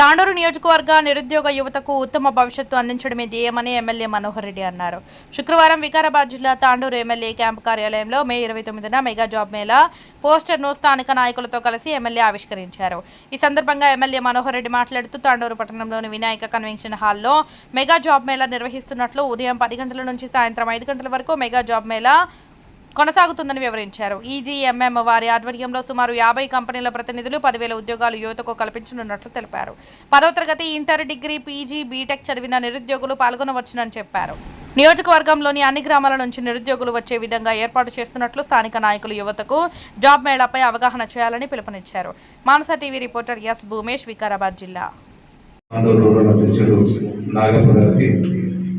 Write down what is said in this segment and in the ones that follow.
తాండూరు నియోజకవర్గ నిరుద్యోగ యువతకు ఉత్తమ భవిష్యత్తు అందించడమే ధ్యేయమని ఎమ్మెల్యే మనోహర్ రెడ్డి అన్నారు. శుక్రవారం వికారాబాద్ జిల్లా తాండూరు ఎమ్మెల్యే క్యాంపు కార్యాలయంలో మే ఇరవై తొమ్మిదిన మెగా జాబ్ మేళా పోస్టర్ను స్థానిక నాయకులతో కలిసి ఎమ్మెల్యే ఆవిష్కరించారు. ఈ సందర్భంగా ఎమ్మెల్యే మనోహర్ రెడ్డి మాట్లాడుతూ తాండూరు పట్టణంలోని వినాయక కన్వెన్షన్ హాల్లో మెగా జాబ్ మేళా నిర్వహిస్తున్నట్లు ఉదయం పది గంటల నుంచి సాయంత్రం ఐదు గంటల వరకు మెగా జాబ్ మేళా కొనసాగుతుందని వివరించారు. ఈజీఎంఎం వారి ఆధ్వర్యంలో సుమారు యాభై కంపెనీల ప్రతినిధులు పదివేల ఉద్యోగాలు యువతకు కల్పించనున్నట్లు తెలిపారు. పదో తరగతి ఇంటర్ డిగ్రీ పీజీ బీటెక్ చదివిన నిరుద్యోగులు పాల్గొనవచ్చునని చెప్పారు. నియోజకవర్గంలోని అన్ని గ్రామాల నుంచి నిరుద్యోగులు వచ్చే విధంగా ఏర్పాటు చేస్తున్నట్లు స్థానిక నాయకులు యువతకు జాబ్ మేళాపై అవగాహన చేయాలని పిలుపునిచ్చారు. Manasa TV reporter S Bhoomesh Vikarabad జిల్లా.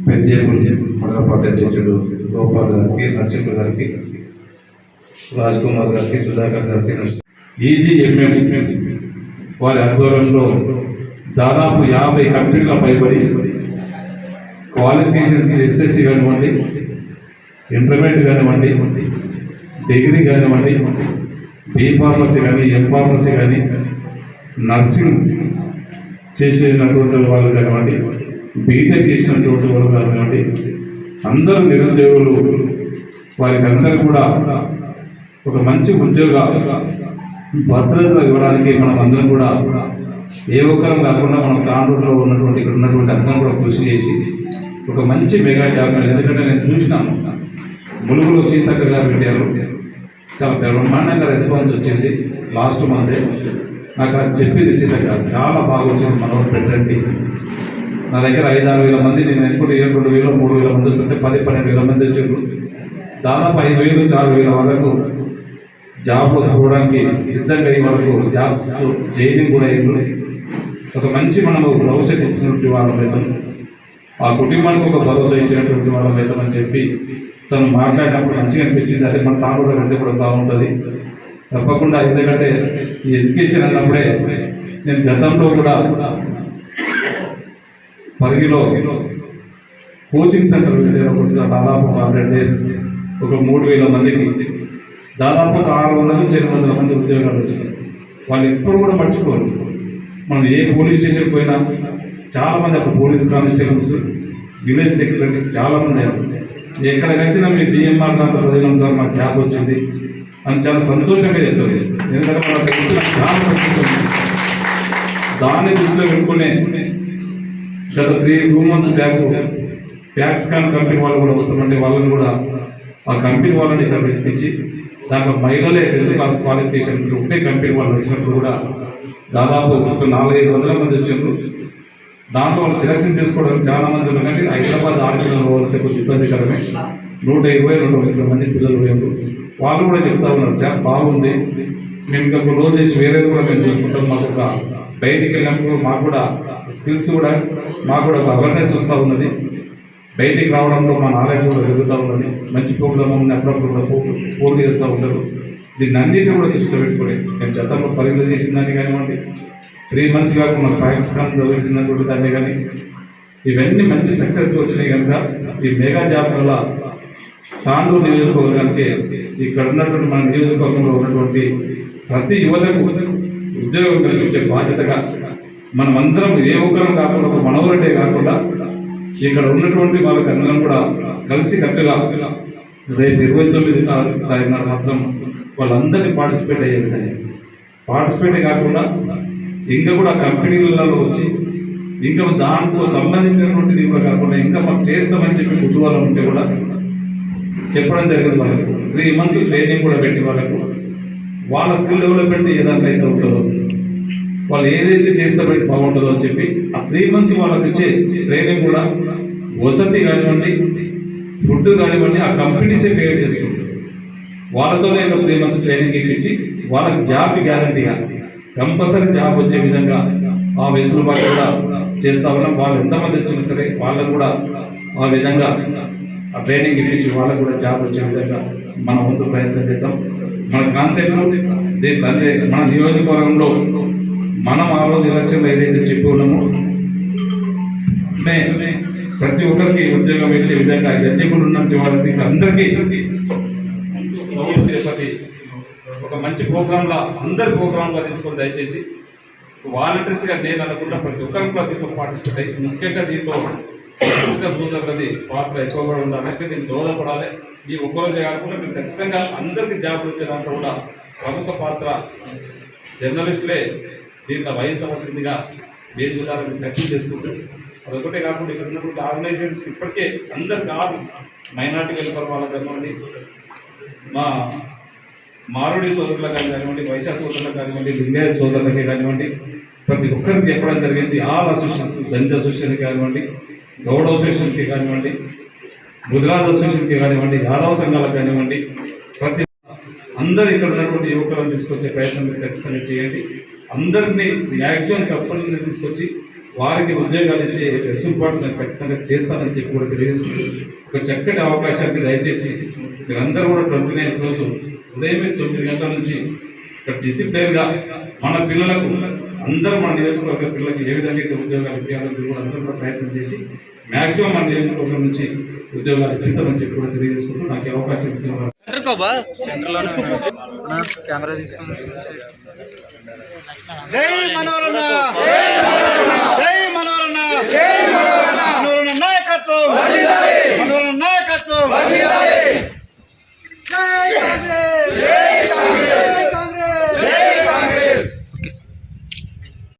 ఆందోళన రూరల్ అధ్యక్షుడు గోపాల్ గారికి నరసింహ గారికి రాజ్ కుమార్ గారికి సుధాకర్ గారికి ఈజీఎంఎం వారి ఆధ్వర్యంలో దాదాపు యాభై కంపెనీల పైబడి క్వాలిఫికేషన్స్ ఎస్ఎస్సి కానివ్వండి ఇంటర్మీడియట్ కానివ్వండి డిగ్రీ కానివ్వండి బీ ఫార్మసీ కానీ ఎం ఫార్మసీ కానీ నర్సింగ్ చేసినటువంటి వాళ్ళు కానివ్వండి బీటెక్ చేసినటువంటి వాళ్ళు కాబట్టి అందరూ నిరుద్యోగులు. వారికి అందరూ కూడా ఒక మంచి ఉద్యోగ భద్రత ఇవ్వడానికి మనం అందరం కూడా ఏ ఒక్కరం కాకుండా మనం తాండూరులో ఉన్నటువంటి ఇక్కడ ఉన్నటువంటి అందరం కూడా కృషి చేసి ఒక మంచి మెగా జాబ్ ఎందుకంటే నేను చూసినాను ములుగులో సీతక్క గారు పెట్టారు. చాలా బ్రహ్మాండంగా రెస్పాన్స్ వచ్చింది లాస్ట్ మంత్. నాకు అది చెప్పింది సీతక్క చాలా బాగా వచ్చింది మనం పెట్టండి. నా దగ్గర ఐదు ఆరు వేల మంది నేను ఎప్పుడు ఏడు రెండు వేలు మూడు వేల మంది వస్తుంటే పది పన్నెండు వేల మంది వచ్చారు. దాదాపు ఐదు వేలు నుంచి ఆరు వేల వరకు జాబ్ పోవడానికి సిద్ధంగా అయ్యే వరకు జాబ్ జైలింగ్ కూడా అయ్యారు. ఒక మంచి మనము భవిష్యత్తు ఇచ్చినటువంటి వాళ్ళం ఆ కుటుంబానికి ఒక భరోసా ఇచ్చినటువంటి వాళ్ళ అని చెప్పి తను మాట్లాడినప్పుడు మంచిగా అనిపించింది. అదే మన తాగుడు అంటే కూడా బాగుంటుంది. తప్పకుండా ఎందుకంటే ఈ ఎడ్యుకేషన్ అన్నప్పుడే నేను గతంలో కూడా పరిగిలో కోచింగ్ సెంటర్ పెట్టినప్పుడు దాదాపు ఒక హండ్రెడ్ డేస్ ఒక మూడు వేల మందికి. దాదాపు ఒక ఆరు వందల నుంచి ఎనిమిది వందల మంది ఉద్యోగాలు వచ్చినాయి. వాళ్ళు ఎప్పుడు కూడా మర్చిపోరు. మనం ఏ పోలీస్ స్టేషన్ పోయినా చాలామంది అప్పుడు పోలీస్ కానిస్టేబుల్స్ విలేజ్ సెక్రటరీస్ చాలా మంది ఎక్కడ వచ్చినా మీ డిఎంఆర్ దాంట్లో చదివినాం సార్ మాకు జాబ్ వచ్చింది అని చాలా సంతోషంగా చెప్తుంది ఎందుకంటే మన చాలా సంతోషం దాన్ని దృష్టిలో పెట్టుకునే గత three two months back tax కాన్ కంపెనీ వాళ్ళు కూడా వస్తామంటే వాళ్ళని కూడా ఆ కంపెనీ వాళ్ళని ఇక్కడ పిలిపించి దాంట్లో మహిళలే టెన్త్ క్లాస్ క్వాలిఫికేషన్ ఒకటే కంపెనీ వాళ్ళు వచ్చినప్పుడు కూడా దాదాపు ఒక నాలుగైదు వందల మంది వచ్చారు. దాంట్లో వాళ్ళు సెలక్షన్ చేసుకోవడానికి చాలా మంది ఉన్నారు కానీ హైదరాబాద్ ఆడపిల్లలు వాళ్ళకి కొంచెం ఇబ్బందికరమే నూట ఇరవై రెండు వందల మంది పిల్లలు పోయారు వాళ్ళు కూడా చెప్తా ఉన్నారు చాలా బాగుంది. మేము ఇంకా రోజు చేసి వేరేది కూడా మేము చూసుకుంటాం. మాకు ఒక బయటికి వెళ్ళినప్పుడు మాకు కూడా స్కిల్స్ కూడా మాకు కూడా ఒక అవేర్నెస్ వస్తూ ఉన్నది. బయటికి రావడంలో మా నాలెడ్జ్ కూడా పెరుగుతూ ఉన్నది. మంచి ప్రోగ్రామ్ ఉంది అప్పుడప్పుడు కూడా ఫోన్ పోటీ చేస్తూ ఉంటారు. దీన్ని అన్నింటినీ కూడా దృష్టిలో పెట్టుకుని నేను గతంలో తీసిన దాన్ని కానివ్వండి త్రీ మంత్స్ కాక మన పాకిస్తాన్ చదువుతున్నటువంటి దాన్ని కానీ ఇవన్నీ మంచి సక్సెస్ వచ్చినాయి కనుక ఈ మెగా జాబ్ వల్ల తాండూరు నియోజకవర్గానికి ఇక్కడ ఉన్నటువంటి మన నియోజకవర్గంలో ఉన్నటువంటి ప్రతి యువతకు ఉద్యోగం కలిగించే బాధ్యతగా మనమందరం ఏ ఒక్కరం కాకుండా ఒక మనవరంటే కాకుండా ఇక్కడ ఉన్నటువంటి వాళ్ళకి అందరం కూడా కలిసి కట్టుగా రేపు ఇరవై తొమ్మిది తారీఖున మాత్రం వాళ్ళందరినీ పార్టిసిపేట్ అయ్యే విధంగా. పార్టిసిపేట్ కాకుండా ఇంకా కూడా కంపెనీలలో వచ్చి ఇంకా దాంట్లో సంబంధించినటువంటిది కూడా కాకుండా ఇంకా మాకు చేస్తామని చెప్పి కుటుంబాలు ఉంటే కూడా చెప్పడం జరిగింది వాళ్ళకు. త్రీ మంత్స్ ట్రైనింగ్ కూడా పెట్టి వాళ్ళకు. వాళ్ళ స్కిల్ డెవలప్మెంట్ ఏ దాంట్లో అయితే ఉంటుందో. వాళ్ళు ఏదైతే చేస్తే బయట బాగుంటుందో అని చెప్పి ఆ త్రీ మంత్స్ వాళ్ళకి వచ్చే ట్రైనింగ్ కూడా వసతి కానివ్వండి ఫుడ్ కానివ్వండి ఆ కంపెనీసే పే చేసుకుంటారు. వాళ్ళతోనే ఒక త్రీ మంత్స్ ట్రైనింగ్ ఇప్పించి వాళ్ళకి జాబ్ గ్యారంటీగా కంపల్సరీ జాబ్ వచ్చే విధంగా ఆ వెసులుబాటు కూడా చేస్తా ఉన్నాం. వాళ్ళు ఎంతమంది వచ్చినా సరే వాళ్ళకు కూడా ఆ విధంగా ఆ ట్రైనింగ్ ఇప్పించి వాళ్ళకు కూడా జాబ్ వచ్చే విధంగా మన వంతు ప్రయత్నం చేద్దాం. మన కాన్సెప్ట్ దీంట్లో మన నియోజకవర్గంలో మనం ఆ రోజు ఎలక్షన్లో ఏదైతే చెప్పి ఉన్నామో అంటే ప్రతి ఒక్కరికి ఉద్యోగం ఇచ్చే విధంగా ఎలిజిబుల్ ఉన్నటువంటి వాళ్ళకి అందరికీ తిరుపతి ఒక మంచి ప్రోగ్రాంలా అందరి ప్రోగ్రాంగా తీసుకొని దయచేసి వాలంటీర్స్గా నేను అనుకుంటా ప్రతి ఒక్కరికి కూడా దీంట్లో పార్టిసిపేట్ అయ్యి ముఖ్యంగా దీంట్లో ఇంకా సోదరులది పాత్ర ఎక్కువ కూడా ఉండాలి దీన్ని దోహదపడాలి. ఈ ఒక్కరోజు కాకుండా మీరు ఖచ్చితంగా అందరికీ జాబ్ వచ్చే దాంట్లో కూడా ప్రముఖ పాత్ర జర్నలిస్టులే దీనికి వహించవలసిందిగా వేదిక ద్వారా మీరు ఖర్చు చేసుకుంటూ అదొకటే కాకుండా ఇక్కడ ఉన్నటువంటి ఆర్గనైజేషన్స్ ఇప్పటికే అందరు కాదు మైనార్టీ వెల్ఫేర్ వాళ్ళకి కానివ్వండి మా మారుడి సోదరులకు కానివ్వండి వైశ్య సోదరులకు కానివ్వండి లింగాయ సోదరులకి కానివ్వండి ప్రతి ఒక్కరికి చెప్పడం జరిగింది. ఆల్ అసోసియేషన్స్ దళిత అసోసియేషన్కి కానివ్వండి గౌడ అసోసియేషన్కి కానివ్వండి ముదిరాజ్ అసోసియేషన్కి కానివ్వండి యాదవ సంఘాలకు కానివ్వండి ప్రతి అందరు ఇక్కడ ఉన్నటువంటి యువకులను తీసుకొచ్చే ప్రయత్నం మీరు ఖచ్చితంగా చేయండి. అందరినీ మ్యాక్సిమం కప్పల్ని తీసుకొచ్చి వారికి ఉద్యోగాలు ఇచ్చే వెసులుబాటు నేను ఖచ్చితంగా చేస్తానని చెప్పి కూడా తెలియజేసుకుంటూ ఒక చక్కటి అవకాశానికి దయచేసి మీరందరూ కూడా ట్వంటీ నైన్త్ రోజు ఉదయమే తొమ్మిది గంటల నుంచి ఇక్కడ డిసిప్లైన్గా మన పిల్లలకు అందరూ మన నియోజకవర్గ పిల్లలకి ఏ విధంగా అయితే ఉద్యోగాలు ఇవ్వాలని కూడా అందరూ కూడా ప్రయత్నం చేసి మ్యాక్సిమం మన నియోజకవర్గం నుంచి ఉద్యోగాలు ఇప్పిస్తామని చెప్పి కూడా తెలియజేసుకుంటూ నాకు అవకాశం ఇచ్చిన కెమెరా తీసుకుని జై మనోరణ జై మనోరణ మనోరణ నాయకత్వం. మనోరణ నాయకత్వం.